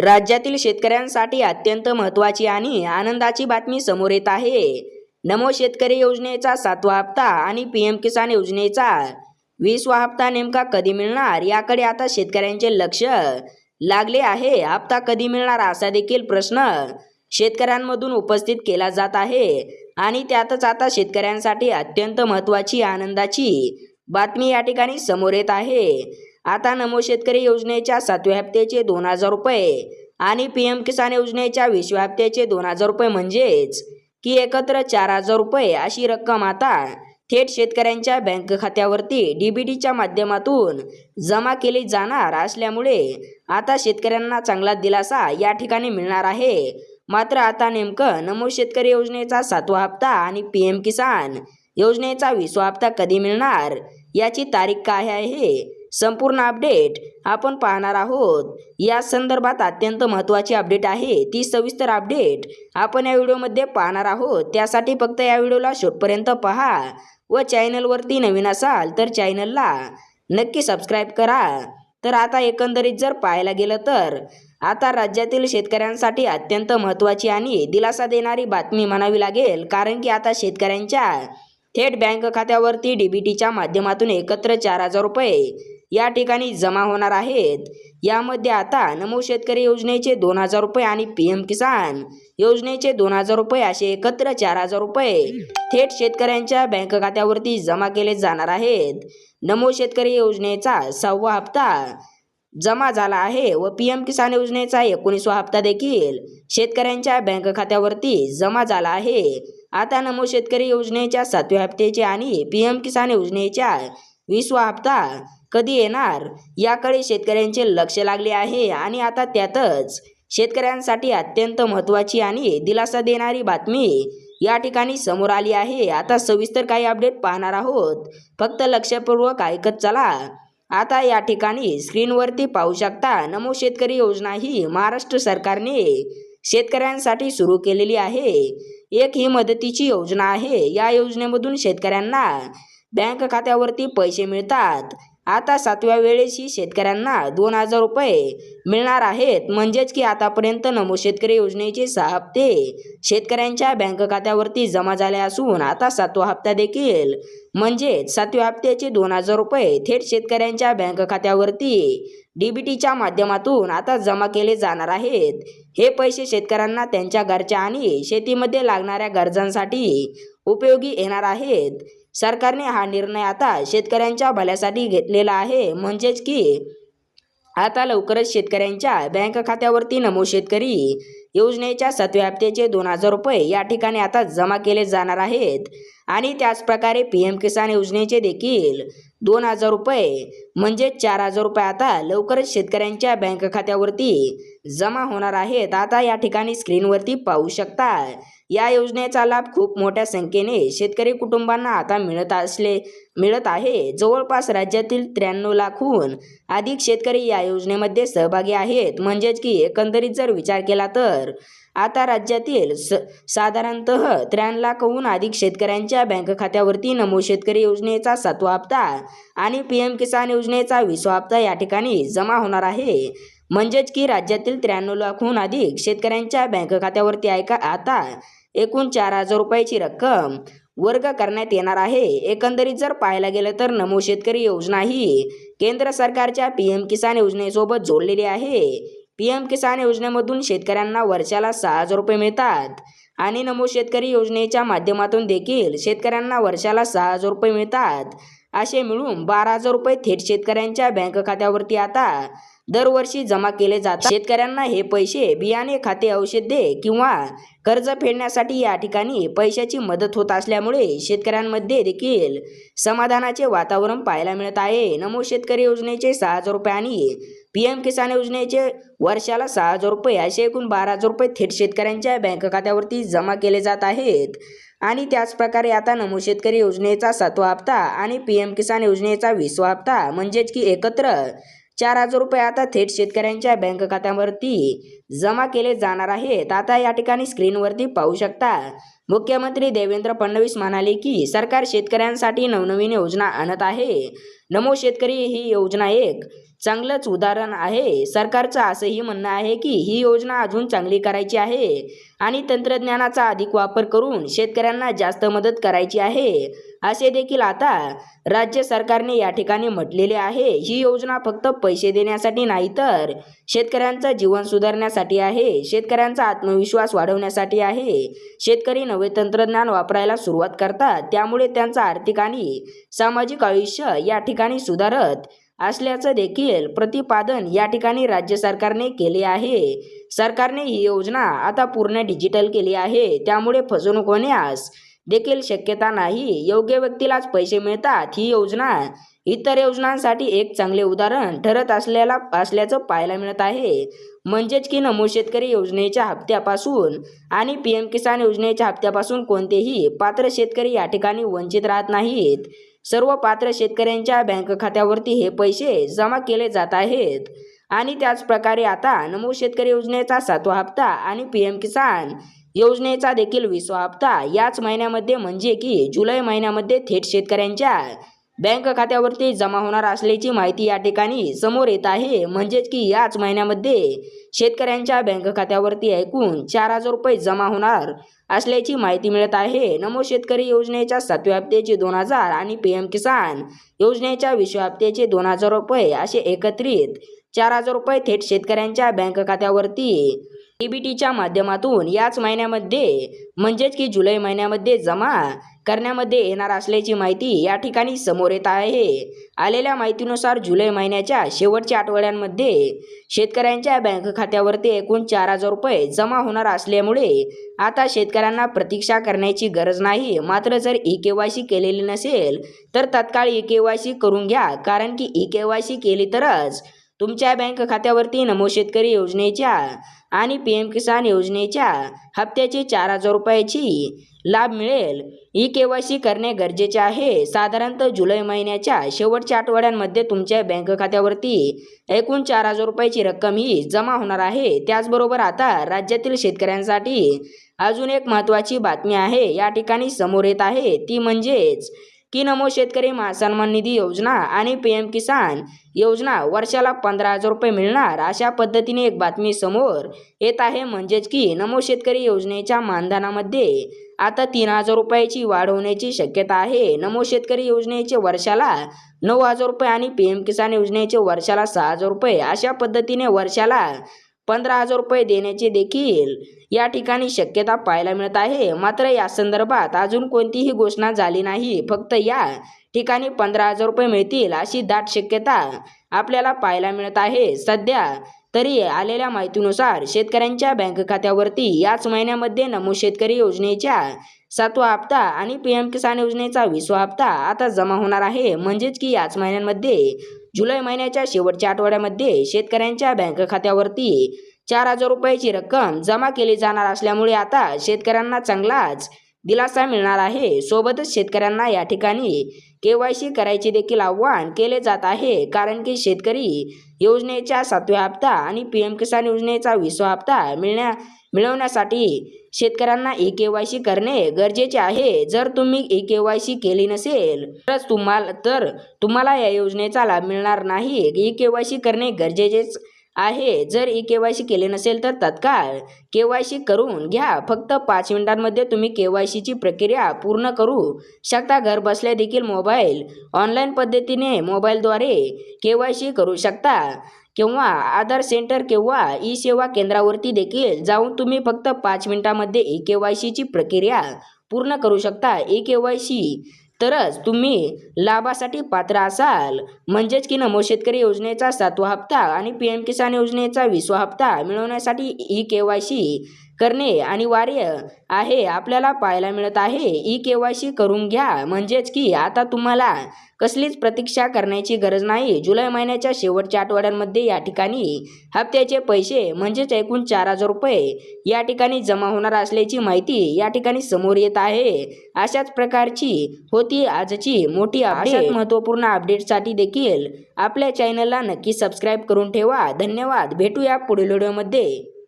राज्यातील शेतकऱ्यांसाठी अत्यंत महत्त्वाची आणि आनंदाची बातमी समोर येत आहे. नमो शेतकरी योजनेचा सातवा हप्ता आणि पी एम किसान योजनेचा वीसवा हप्ता नेमका कधी मिळणार याकडे आता शेतकऱ्यांचे लक्ष लागले आहे. हप्ता कधी मिळणार असा देखील प्रश्न शेतकऱ्यांमधून उपस्थित केला जात आहे आणि त्यातच आता शेतकऱ्यांसाठी अत्यंत महत्त्वाची आनंदाची बातमी या ठिकाणी समोर येत आहे. आता नमो शेतकरी योजनेच्या सातव्या हप्त्याचे दोन हजार रुपये आणि पी एम किसान योजनेच्या विश्व हप्त्याचे दोन हजार रुपये म्हणजेच की एकत्र चार हजार रुपये अशी रक्कम आता थेट शेतकऱ्यांच्या बँक खात्यावरती डी बी डीच्या माध्यमातून जमा केली जाणार असल्यामुळे आता शेतकऱ्यांना चांगला दिलासा या ठिकाणी मिळणार आहे. मात्र आता नेमकं नमो शेतकरी योजनेचा सातवा हप्ता आणि पी एम किसान योजनेचा विसवा हप्ता कधी मिळणार? याची तारीख काय आहे? संपूर्ण अपडेट आपण पाहणार आहोत. या संदर्भात अत्यंत महत्त्वाची अपडेट आहे. ती सविस्तर अपडेट आपण या व्हिडिओमध्ये पाहणार आहोत. त्यासाठी फक्त या व्हिडिओला शेवटपर्यंत पहा व चॅनलवरती नवीन असाल तर चॅनलला नक्की सबस्क्राईब करा. तर आता एकंदरीत जर पाहायला गेलं तर आता राज्यातील शेतकऱ्यांसाठी अत्यंत महत्त्वाची आणि दिलासा देणारी बातमी म्हणावी लागेल. कारण की आता शेतकऱ्यांच्या थेट बँक खात्यावरती डी बी टीच्या माध्यमातून एकत्र चार हजार रुपये या ठिकाणी जमा होणार आहेत. यामध्ये आता नमो शेतकरी योजनेचे दोन हजार रुपये आणि पी एम किसान योजनेचे दोन हजार रुपये असे एकत्र चार हजार रुपये थेट शेतकऱ्यांच्या बँक खात्यावरती जमा केले जाणार आहेत. नमो शेतकरी योजनेचा सहावा हप्ता जमा झाला आहे व पी एम किसान योजनेचा एकोणीसवा हप्ता देखील शेतकऱ्यांच्या बँक खात्यावरती जमा झाला आहे. आता नमो शेतकरी योजनेच्या सातव्या हप्त्याचे आणि पी एम किसान योजनेच्या वीसवा हप्ता कधी येणार? याकडे शेतकऱ्यांचे लक्ष लागले आहे आणि आता त्यातच शेतकऱ्यांसाठी अत्यंत महत्त्वाची आणि दिलासा देणारी बातमी या ठिकाणी समोर आली आहे. आता सविस्तर काही अपडेट पाहणार आहोत. फक्त लक्षपूर्वक ऐकत चला. आता या ठिकाणी स्क्रीनवरती पाहू शकता नमो शेतकरी योजना ही महाराष्ट्र सरकारने शेतकऱ्यांसाठी सुरू केलेली आहे. एक ही मदतीची योजना आहे. या योजनेमधून शेतकऱ्यांना बँक खात्यावरती पैसे मिळतात. आता सातव्या वेळेसही शेतकऱ्यांना दोन हजार रुपये मिळणार आहेत. म्हणजेच की आतापर्यंत नमो शेतकरी योजनेचे सहा हप्ते शेतकऱ्यांच्या बँक खात्यावरती जमा झाले असून आता सातवा हप्ता देखील. म्हणजेच सातव्या हप्त्याचे दोन हजार रुपये थेट शेतकऱ्यांच्या बँक खात्यावरती डीबीटीच्या माध्यमातून आता जमा केले जाणार आहेत. हे पैसे शेतकऱ्यांना त्यांच्या घरच्या आणि शेतीमध्ये लागणाऱ्या गरजांसाठी उपयोगी येणार आहेत. सरकारने हा निर्णय आता शेतकऱ्यांच्या भल्यासाठी घेतलेला आहे. म्हणजेच की आता लवकरच शेतकऱ्यांच्या बँक खात्यावरती नमो शेतकरी योजनेच्या सातव्या हप्त्याचे दोन हजार रुपये या ठिकाणी आता जमा केले जाणार आहेत. आणि त्याचप्रकारे पी एम किसान योजनेचे देखील दोन हजार रुपये म्हणजे चार हजार रुपये आता लवकरच शेतकऱ्यांच्या बँक खात्यावरती जमा होणार आहेत. आता या ठिकाणी स्क्रीनवरती पाहू शकता या योजनेचा लाभ खूप मोठ्या संख्येने शेतकरी कुटुंबांना आता मिळत असले मिळत आहे. जवळपास राज्यातील त्र्याण्णव लाखहून अधिक शेतकरी या योजनेमध्ये सहभागी आहेत. म्हणजेच की एकंदरीत जर विचार केला तर आता राज्यातील स साधारणतः त्र्याण्णव लाखहून अधिक शेतकऱ्यांच्या बँक खात्यावरती नमो शेतकरी योजनेचा सातवा हप्ता आणि पी एम किसान योजनेचा विसवा हप्ता या ठिकाणी जमा होणार आहे. म्हणजेच की राज्यातील त्र्याण्णव लाखहून अधिक शेतकऱ्यांच्या बँक खात्यावरती ऐका आता? एकूण चार हजार रुपयाची रक्कम वर्ग करण्यात येणार आहे. एकंदरीत जर पाहायला गेलं तर नमो शेतकरी योजना ही केंद्र सरकारच्या पी एम किसान योजनेसोबत जोडलेली आहे. पी एम किसान योजनेमधून शेतकऱ्यांना वर्षाला सहा हजार रुपये मिळतात आणि नमो शेतकरी योजनेच्या माध्यमातून देखील शेतकऱ्यांना वर्षाला सहा हजार रुपये मिळतात. असे मिळून बारा हजार रुपये थेट शेतकऱ्यांच्या बँक खात्यावरती आता दरवर्षी जमा केले जातात. शेतकऱ्यांना हे पैसे बियाणे खाते औषधे किंवा कर्ज फेडण्यासाठी या ठिकाणी पैशाची मदत होत असल्यामुळे शेतकऱ्यांमध्ये देखील समाधानाचे वातावरण पाहायला मिळत आहे. नमो शेतकरी योजनेचे सहा हजार रुपये आणि पी एम किसान योजनेचे वर्षाला सहा हजार रुपये असे एकूण बारा हजार रुपये थेट शेतकऱ्यांच्या बँक खात्यावरती जमा केले जात आहेत. आणि त्याचप्रकारे आता नमो शेतकरी योजनेचा सातवा हप्ता आणि पी एम किसान योजनेचा विसवा हप्ता म्हणजेच की एकत्र चार हजार रुपये आता थेट शेतकऱ्यांच्या बँक खात्यावरती. जमा केले जाणार आहेत. आता या ठिकाणी स्क्रीनवरती पाहू शकता मुख्यमंत्री देवेंद्र फडणवीस म्हणाले की सरकार शेतकऱ्यांसाठी नवनवीन योजना आणत आहे. नमो शेतकरी ही योजना एक चांगलंच उदाहरण आहे. सरकारचं असंही म्हणणं आहे की ही योजना अजून चांगली करायची आहे आणि तंत्रज्ञानाचा अधिक वापर करून शेतकऱ्यांना जास्त मदत करायची आहे. असे देखील आता राज्य सरकारने या ठिकाणी म्हटलेले आहे. ही योजना फक्त पैसे देण्यासाठी नाही तर शेतकऱ्यांचं जीवन सुधारण्यासाठी आहे. शेतकऱ्यांचा आत्मविश्वास वाढवण्यासाठी आहे. शेतकरी नवे तंत्रज्ञान वापरायला सुरुवात करतात. त्यामुळे त्यांचं आर्थिक आणि सामाजिक आयुष्य या ठिकाणी सुधारत असल्याचं देखील प्रतिपादन या ठिकाणी राज्य सरकारने केले आहे. सरकारने ही योजना आता पूर्ण डिजिटल केली आहे. त्यामुळे फसवणूक होण्यास देखील शक्यता नाही. योग्य व्यक्तीलाच पैसे मिळतात. ही योजना इतर योजनांसाठी एक चांगले उदाहरण ठरत असलेला असल्याचं पाहायला मिळत आहे. म्हणजेच की नमो शेतकरी योजनेच्या हप्त्यापासून आणि पी एम किसान योजनेच्या हप्त्यापासून कोणतेही पात्र शेतकरी या ठिकाणी वंचित राहत नाहीत. सर्व पात्र शेतकऱ्यांच्या बँक खात्यावरती हे पैसे जमा केले जात आहेत. आणि त्याचप्रकारे आता नमो शेतकरी योजनेचा सातवा हप्ता आणि पी एम किसान योजनेचा देखील विसवा हप्ता याच महिन्यामध्ये म्हणजे की जुलै महिन्यामध्ये थेट शेतकऱ्यांच्या बँक खात्यावरती जमा होणार असल्याची माहिती या ठिकाणी समोर येत आहे. म्हणजेच की याच महिन्यामध्ये शेतकऱ्यांच्या बँक खात्यावरती एकूण चार हजार रुपये जमा होणार असल्याची माहिती मिळत आहे. नमो शेतकरी योजनेच्या सातव्या हप्त्याचे दोन हजार आणि पी एम किसान योजनेच्या विश्व हप्त्याचे दोन हजार रुपये असे एकत्रित चार हजार रुपये थेट शेतकऱ्यांच्या बँक खात्यावरती टीबीटीच्या माध्यमातून याच महिन्यामध्ये म्हणजेच की जुलै महिन्यामध्ये जमा करण्यामध्ये येणार असल्याची माहिती या ठिकाणी समोर येत आहे. आलेल्या माहितीनुसार जुलै महिन्याच्या शेवटच्या आठवड्यांमध्ये शेतकऱ्यांच्या बँक खात्यावरती एकूण चार हजार रुपये जमा होणार असल्यामुळे आता शेतकऱ्यांना प्रतीक्षा करण्याची गरज नाही. मात्र जर ई के वाय सी केलेली नसेल तर तत्काळ ई के वाय सी करून घ्या. कारण की ई के वाय सी केली तरच तुमच्या बँक खात्यावरती नमो शेतकरी योजनेच्या आणि पी एम किसान योजनेच्या हप्त्याची चार हजार रुपयाची लाभ मिळेल. ई के वाय सी करणे गरजेचे आहे. साधारणतः जुलै महिन्याच्या शेवटच्या आठवड्यांमध्ये तुमच्या बँक खात्यावरती एकूण चार हजार रुपयाची रक्कम ही जमा होणार आहे. त्याचबरोबर आता राज्यातील शेतकऱ्यांसाठी अजून एक महत्त्वाची बातमी आहे. या ठिकाणी समोर येत आहे. ती म्हणजेच की नमो शेतकरी महासन्मान निधी योजना आणि पी एम किसान योजना वर्षाला पंधरा हजार रुपये मिळणार अशा पद्धतीने एक बातमी समोर येत आहे. म्हणजेच की नमो शेतकरी योजनेच्या मानधनामध्ये आता तीन हजार रुपयाची वाढ होण्याची शक्यता आहे. नमो शेतकरी योजनेचे वर्षाला नऊ हजार रुपये आणि पी एम किसान योजनेचे वर्षाला सहा हजार रुपये अशा पद्धतीने वर्षाला पंधरा हजार रुपये देण्याची देखील या ठिकाणी शक्यता पाहायला मिळत आहे. मात्र या संदर्भात अजून कोणतीही घोषणा झाली नाही. फक्त या ठिकाणी पंधरा हजार रुपये मिळतील अशी दाट शक्यता आपल्याला पाहायला मिळत आहे. सध्या तरी आलेल्या माहितीनुसार शेतकऱ्यांच्या बँक खात्यावरती याच महिन्यामध्ये नमो शेतकरी योजनेच्या सातवा हप्ता आणि पी एम किसान योजनेचा विसवा हप्ता आता जमा होणार आहे. म्हणजेच की याच महिन्यांमध्ये जुलै महिन्याच्या शेवटच्या आठवड्यामध्ये शेतकऱ्यांच्या बँक खात्यावरती चार हजार रुपयाची रक्कम जमा केली जाणार असल्यामुळे आता शेतकऱ्यांना चांगलाच दिलासा मिळणार आहे. सोबतच शेतकऱ्यांना या ठिकाणी के वाय सी करायचे देखील आव्हान केले जात आहे. कारण की शेतकरी योजनेच्या सातव्या हप्ता आणि पी एम किसान योजनेचा विसवा हप्ता मिळण्या मिळवण्यासाठी शेतकऱ्यांना ई के वाय सी करणे गरजेचे आहे. जर तुम्ही ई के वाय सी केली नसेल तरच तुम्हाला तर तुम्हाला या योजनेचा लाभ मिळणार नाही. ई के वाय सी करणे गरजेचेच आहे. जर ई के वाय सी केले नसेल तर तत्काळ के वाय सी करून घ्या. फक्त पाच मिनिटांमध्ये तुम्ही के वाय सीची प्रक्रिया पूर्ण करू शकता. घर बसल्या देखील मोबाईल ऑनलाईन पद्धतीने मोबाईलद्वारे के वाय सी करू शकता. किंवा आधार सेंटर किंवा ई सेवा केंद्रावरती देखील जाऊन तुम्ही फक्त पाच मिनिटामध्ये ई के वाय सीची प्रक्रिया पूर्ण करू शकता. ई के वाय सी तरच तुम्ही लाभासाठी पात्र असाल. म्हणजेच की नमो शेतकरी योजनेचा सातवा हप्ता आणि पी एम किसान योजनेचा विसवा हप्ता मिळवण्यासाठी ई के वाय सी करणे अनिवार्य आहे आपल्याला पाहायला मिळत आहे. ई के वाय सी करून घ्या. म्हणजेच की आता तुम्हाला कसलीच प्रतीक्षा करण्याची गरज नाही. जुलै महिन्याच्या शेवटच्या आठवड्यांमध्ये या ठिकाणी हप्त्याचे पैसे म्हणजेच एकूण चार हजार रुपये या ठिकाणी जमा होणार असल्याची माहिती या ठिकाणी समोर येत आहे. अशाच प्रकारची होती आजची मोठी अपडेट महत्त्वपूर्ण अपडेटसाठी देखील आपल्या चॅनलला नक्की सबस्क्राईब करून ठेवा. धन्यवाद. भेटूया पुढील व्हिडिओमध्ये